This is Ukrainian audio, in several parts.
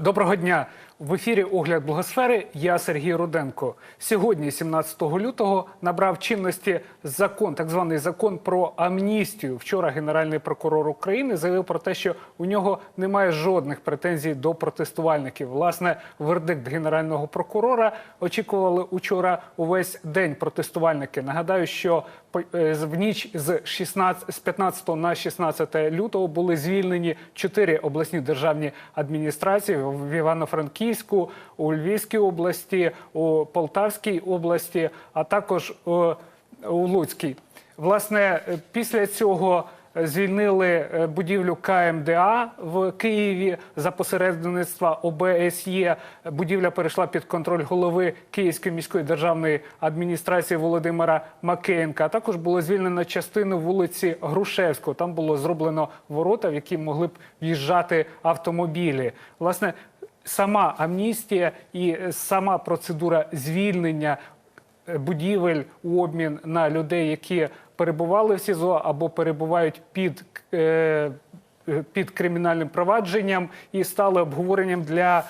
Доброго дня в ефірі Огляд Благосфери. Я Сергій Руденко. Сьогодні, 17 лютого, набрав чинності закон, так званий закон про амністію. Вчора генеральний прокурор України заявив про те, що у нього немає жодних претензій до протестувальників. Власне, вердикт генерального прокурора очікували учора увесь день протестувальники. Нагадаю, що е, в ніч з 16, з 15 на 16 лютого були звільнені чотири обласні державні адміністрації в Івано-Франківську, у Львівській області, у Полтавській області, а також е, у Луцькій. Власне, е, після цього звільнили е, будівлю КМДА в Києві за посередництва ОБСЄ. Будівля перейшла під контроль голови Київської міської державної адміністрації Володимира Макеєнка. А також було звільнено частину вулиці Грушевського. Там було зроблено ворота, в які могли б в'їжджати автомобілі. Власне, сама амністія і сама процедура звільнення е, будівель у обмін на людей, які перебували в СІЗО або перебувають під, е, е, під кримінальним провадженням і стали обговоренням для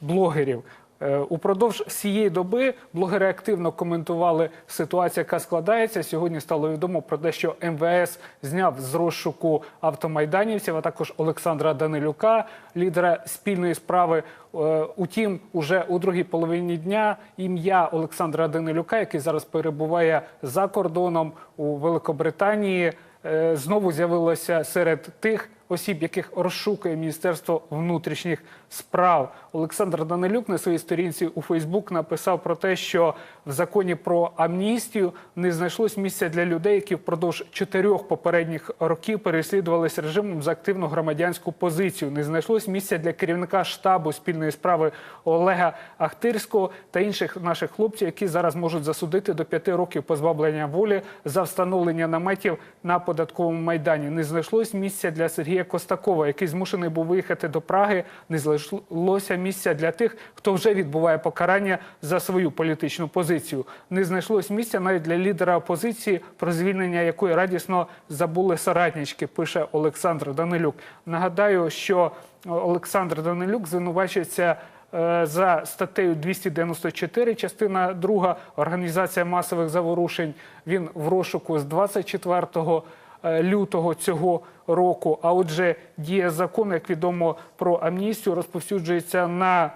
блогерів. Е, Упродовж всієї доби блогери активно коментували ситуацію, яка складається. Сьогодні стало відомо про те, що МВС зняв з розшуку автомайданівців, а також Олександра Данилюка, лідера спільної справи. Е, Утім, уже у другій половині дня ім'я Олександра Данилюка, який зараз перебуває за кордоном у Великобританії, е, знову з'явилося серед тих осіб, яких розшукує Міністерство внутрішніх справ. Олександр Данилюк на своїй сторінці у Фейсбук написав про те, що в законі про амністію не знайшлось місця для людей, які впродовж чотирьох попередніх років переслідувалися режимом за активну громадянську позицію. Не знайшлось місця для керівника штабу спільної справи Олега Ахтирського та інших наших хлопців, які зараз можуть засудити до п'яти років позбавлення волі за встановлення наметів на податковому майдані. Не знайшлось місця для Сергія Костакова, який змушений був виїхати до Праги. Не знайшлося місця для тих, хто вже відбуває покарання за свою політичну позицію. Не знайшлось місця навіть для лідера опозиції, про звільнення якої радісно забули соратнички, пише Олександр Данилюк. Нагадаю, що Олександр Данилюк звинувачується е, за статтею 294, частина 2, організація масових заворушень. Він в розшуку з 24 е, лютого цього року. А отже, дія закону, як відомо про амністію, розповсюджується на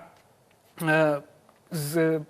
е,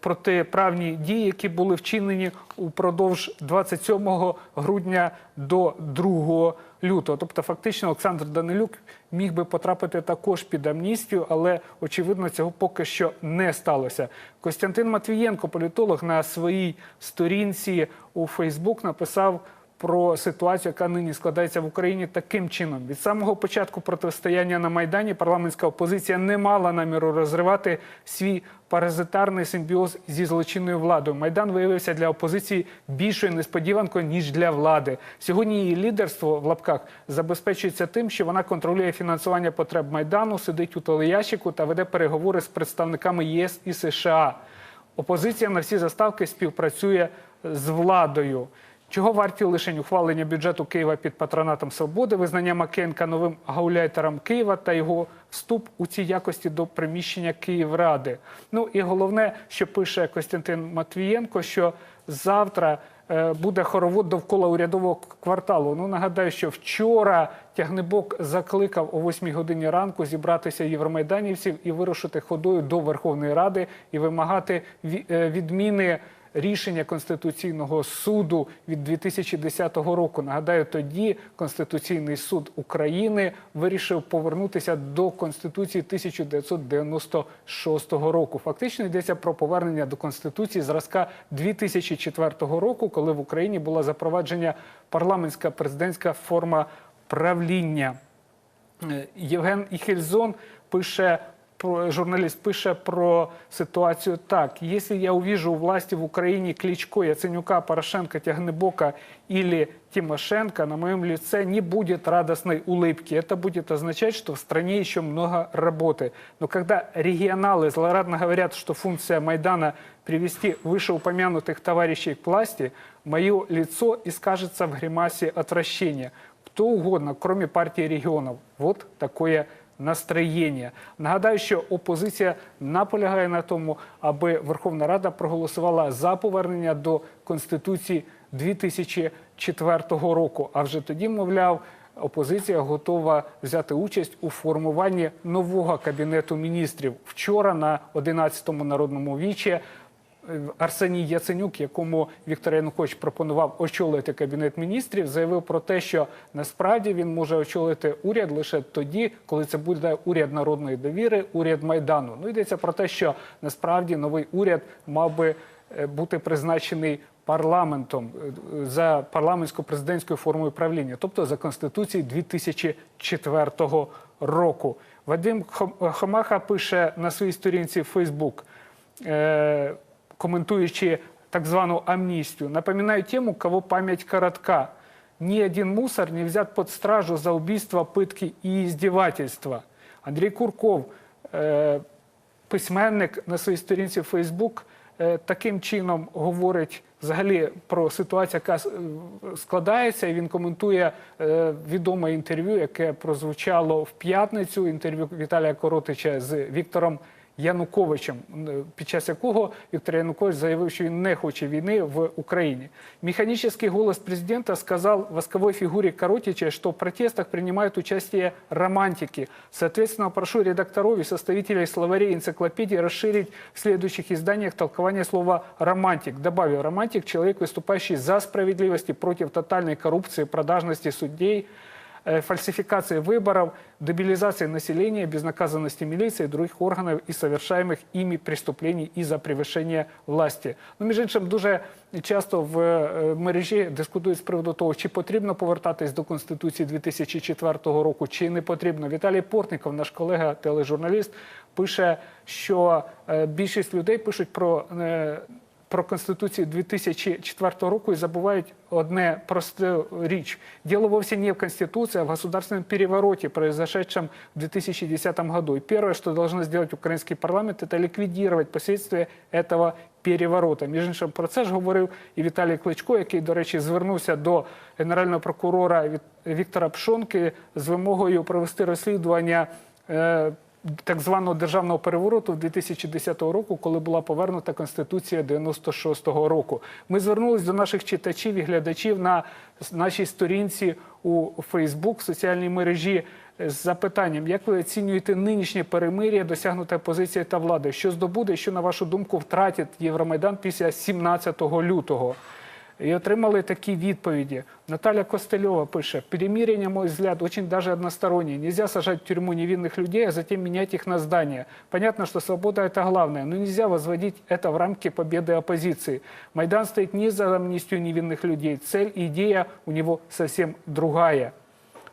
протиправні дії, які були вчинені упродовж 27 грудня до 2 лютого. Тобто, фактично, Олександр Данилюк міг би потрапити також під амністію, але очевидно, цього поки що не сталося. Костянтин Матвієнко, політолог, на своїй сторінці у Фейсбук написав. Про ситуацію, яка нині складається в Україні таким чином. Від самого початку протистояння на Майдані парламентська опозиція не мала наміру розривати свій паразитарний симбіоз зі злочинною владою. Майдан виявився для опозиції більшою несподіванкою, ніж для влади. Сьогодні її лідерство в лапках забезпечується тим, що вона контролює фінансування потреб Майдану, сидить у телеящику та веде переговори з представниками ЄС і США. Опозиція на всі заставки співпрацює з владою. Чого варті лише ухвалення бюджету Києва під патронатом свободи, визнання Макенка новим гауляйтером Києва та його вступ у цій якості до приміщення Київради. Ну і головне, що пише Костянтин Матвієнко, що завтра е, буде хоровод довкола урядового кварталу. Ну нагадаю, що вчора тягнебок закликав о 8 годині ранку зібратися євромайданівців і вирушити ходою до Верховної Ради і вимагати е, відміни рішення Конституційного суду від 2010 року. Нагадаю, тоді Конституційний суд України вирішив повернутися до Конституції 1996 року. Фактично йдеться про повернення до Конституції зразка 2004 року, коли в Україні була запроваджена парламентська президентська форма правління. Е, Євген Іхельзон пише про журналіст пише про ситуацію так: якщо я увижу у власти в Україні Кличко, Яценюка, Порошенка, Тягнебока или Тимошенко, на моем лице не будет радостной улыбки. Это будет означать, что в стране еще много работы. Но когда регионалы злорадно говорят, что функция Майдана привести вышеупомянутых товарищей к власти, мое лицо искажется в гримасе отвращения. Кто угодно, кроме партии регионов. Вот такое настроєння. Нагадаю, що опозиція наполягає на тому, аби Верховна Рада проголосувала за повернення до Конституції 2004 року. А вже тоді, мовляв, опозиція готова взяти участь у формуванні нового кабінету міністрів. Вчора на 11-му народному вічі Арсеній Яценюк, якому Віктор Янукович пропонував очолити кабінет міністрів, заявив про те, що насправді він може очолити уряд лише тоді, коли це буде уряд народної довіри, уряд майдану. Ну йдеться про те, що насправді новий уряд мав би е, бути призначений парламентом е, за парламентсько-президентською формою правління, тобто за конституцією 2004 року. Вадим Хомаха пише на своїй сторінці в Facebook, коментуючи так звану амнистию, напоминаю тему, кого память коротка. Ни один мусор не взят под стражу за убийство, пытки и издевательства. Андрій Курков, е, письменник на своїй сторінці Фейсбук, е, таким чином говорить взагалі про ситуацію, яка е, складається, і він коментує е, відоме інтерв'ю, яке прозвучало в п'ятницю. Інтерв'ю Віталія Коротича з Віктором Януковичем, е, під час якого Віктор Янукович заявив, що він не хоче війни в Україні. Механический голос президента сказал восковой фигуре Коротича, что в протестах принимают участие романтики. Соответственно, прошу редакторов и составителей словарей энциклопедии расширить в следующих изданиях толкование слова «романтик». Добавил «романтик» – человек, выступающий за справедливость и против тотальной коррупции, продажности судей, э, фальсификации выборов, дебилизации населения, безнаказанности милиции и других органов и совершаемых ими преступлений из-за превышения власти. Ну, між іншим, дуже часто в е, мережі дискутують з приводу того, чи потрібно повертатись до Конституції 2004 року, чи не потрібно. Віталій Портніков, наш колега, тележурналіст, пише, що е, більшість людей пишуть про е, про Конституцію 2004 року и забывают одне простую речь. Дело вовсе не в Конституции, а в государственном перевороте, произошедшем в 2010 году. И первое, что должен сделать украинский парламент, это ликвидировать последствия этого переворота. Між іншим, про це ж говорив і Віталій Кличко, який, до речі, звернувся до генерального прокурора Вік- Віктора Пшонки з вимогою провести розслідування е, так званого державного перевороту 2010 року, коли була повернута Конституція 96-го року. Ми звернулись до наших читачів і глядачів на нашій сторінці у Фейсбук, в соціальній мережі з запитанням, як ви оцінюєте нинішнє перемир'я, досягнуте позиції та влади? Що здобуде, що на вашу думку втратить Євромайдан після 17 лютого? І отримали такі відповіді. Наталя Костельова пише: перемирие, на мой взгляд, очень даже одностороннее. Нельзя сажать в тюрьму невинных людей, а затем менять их на здание. Понятно, что свобода это главное, но нельзя возводить это в рамки победы оппозиции. Майдан стоит не за амнистию невинных людей. Цель и идея у него совсем другая.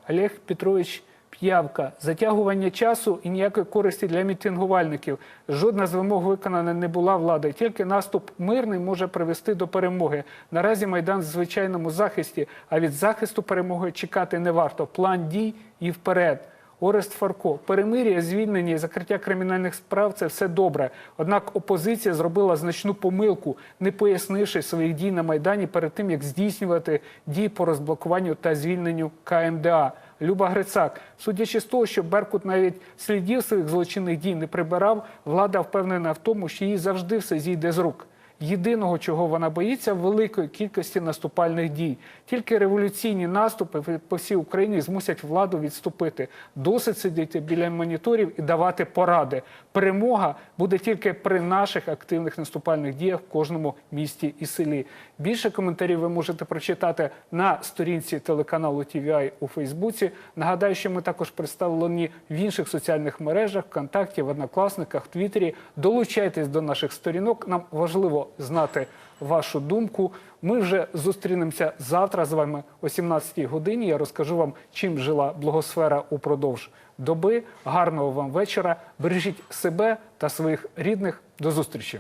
Олег Петрович П'явка. Затягування часу і ніякої користі для мітингувальників. Жодна з вимог виконана не була владою. Тільки наступ мирний може привести до перемоги. Наразі Майдан в звичайному захисті, а від захисту перемоги чекати не варто. План дій і вперед. Орест Фарко, перемир'я, звільнення і закриття кримінальних справ це все добре. Однак опозиція зробила значну помилку, не пояснивши своїх дій на майдані перед тим, як здійснювати дії по розблокуванню та звільненню КМДА. Люба Грицак, судячи з того, що Беркут навіть слідів своїх злочинних дій не прибирав, влада впевнена в тому, що їй завжди все зійде з рук. Єдиного, чого вона боїться, великої кількості наступальних дій. Тільки революційні наступи по всій Україні змусять владу відступити. Досить сидіти біля моніторів і давати поради. Перемога буде тільки при наших активних наступальних діях в кожному місті і селі. Більше коментарів ви можете прочитати на сторінці телеканалу TVI у Фейсбуці. Нагадаю, що ми також представлені в інших соціальних мережах, ВКонтакті, в Однокласниках, Твіттері. Долучайтесь до наших сторінок. Нам важливо знати вашу думку. Ми вже зустрінемося завтра з вами о 17-й годині. Я розкажу вам, чим жила благосфера упродовж доби. Гарного вам вечора. Бережіть себе та своїх рідних. До зустрічі.